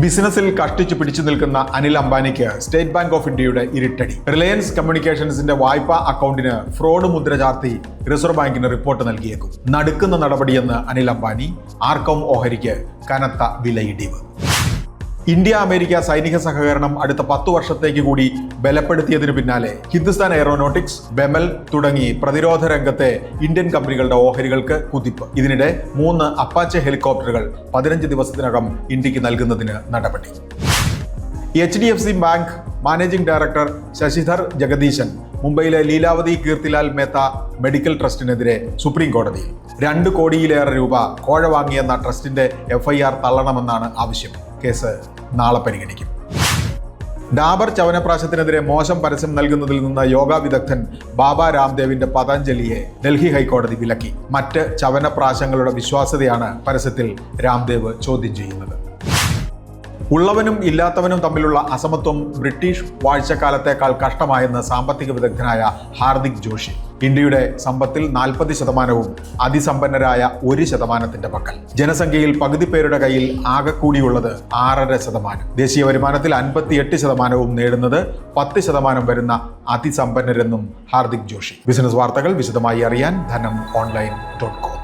ബിസിനസ്സിൽ കഷ്ടിച്ചു പിടിച്ചു നിൽക്കുന്ന അനിൽ അംബാനിക്ക് സ്റ്റേറ്റ് ബാങ്ക് ഓഫ് ഇന്ത്യയുടെ ഇരുട്ടടി. റിലയൻസ് കമ്മ്യൂണിക്കേഷൻസിന്റെ വായ്പാ അക്കൗണ്ടിന് ഫ്രോഡ് മുദ്ര ചാർത്തി റിസർവ് ബാങ്കിന് റിപ്പോർട്ട് നൽകിയേക്കും. നടുക്കുന്ന നടപടിയെന്ന് അനിൽ അംബാനി ആർക്കോം ഓഹരിക്ക് കനത്ത വിലയിടിവ്. ഇന്ത്യ അമേരിക്ക സൈനിക സഹകരണം അടുത്ത പത്തു വർഷത്തേക്ക് കൂടി ബലപ്പെടുത്തിയതിനു പിന്നാലെ ഹിന്ദുസ്ഥാൻ എയറോനോട്ടിക്സ് ബെമൽ തുടങ്ങി പ്രതിരോധ രംഗത്തെ ഇന്ത്യൻ കമ്പനികളുടെ ഓഹരികൾക്ക് കുതിപ്പ്. ഇതിനിടെ മൂന്ന് അപ്പാച്ചെ ഹെലികോപ്റ്ററുകൾ പതിനഞ്ച് ദിവസത്തിനകം ഇന്ത്യയ്ക്ക് നൽകുന്നതിന് നടപടി. H D F C bank managing director Sasidhar Jagadishan മുംബൈയിലെ ലീലാവതി കീർത്തിലാൽ മേത്ത മെഡിക്കൽ ട്രസ്റ്റിനെതിരെ സുപ്രീം കോടതിയിൽ രണ്ട് കോടിയിലേറെ രൂപ കോഴ വാങ്ങിയെന്ന ട്രസ്റ്റിന്റെ എഫ്ഐആർ തള്ളണമെന്നാണ് ആവശ്യം. കേസ് നാളെ പരിഗണിക്കും. ഡാബർ ചവനപ്രാശത്തിനെതിരെ മോശം പരസ്യം നൽകുന്നതിൽ നിന്ന് യോഗാ വിദഗ്ധൻ ബാബ രാംദേവിന്റെ പതഞ്ജലിയെ ഡൽഹി ഹൈക്കോടതി വിലക്കി. മറ്റ് ചവനപ്രാശങ്ങളുടെ വിശ്വാസ്യതയാണ് പരസ്യത്തിൽ രാംദേവ് ചോദ്യം ചെയ്യുന്നത്. ഉള്ളവനും ഇല്ലാത്തവനും തമ്മിലുള്ള അസമത്വം ബ്രിട്ടീഷ് വാഴ്ചക്കാലത്തേക്കാൾ കഷ്ടമായെന്ന് സാമ്പത്തിക വിദഗ്ധനായ ഹാർദിക് ജോഷി. ഇന്ത്യയുടെ സമ്പത്തിൽ നാൽപ്പത് ശതമാനവും അതിസമ്പന്നരായ ഒരു ശതമാനത്തിന്റെ പക്കൽ. ജനസംഖ്യയിൽ പകുതി പേരുടെ കയ്യിൽ ആകെ കൂടിയുള്ളത് ആറര ശതമാനം. ദേശീയ വരുമാനത്തിൽ അൻപത്തിയെട്ട് ശതമാനവും നേടുന്നത് പത്ത് ശതമാനം വരുന്ന അതിസമ്പന്നരെന്നും ഹാർദിക് ജോഷി. ബിസിനസ് വാർത്തകൾ വിശദമായി അറിയാൻ ധനം ഓൺലൈൻ ഡോട്ട് കോം.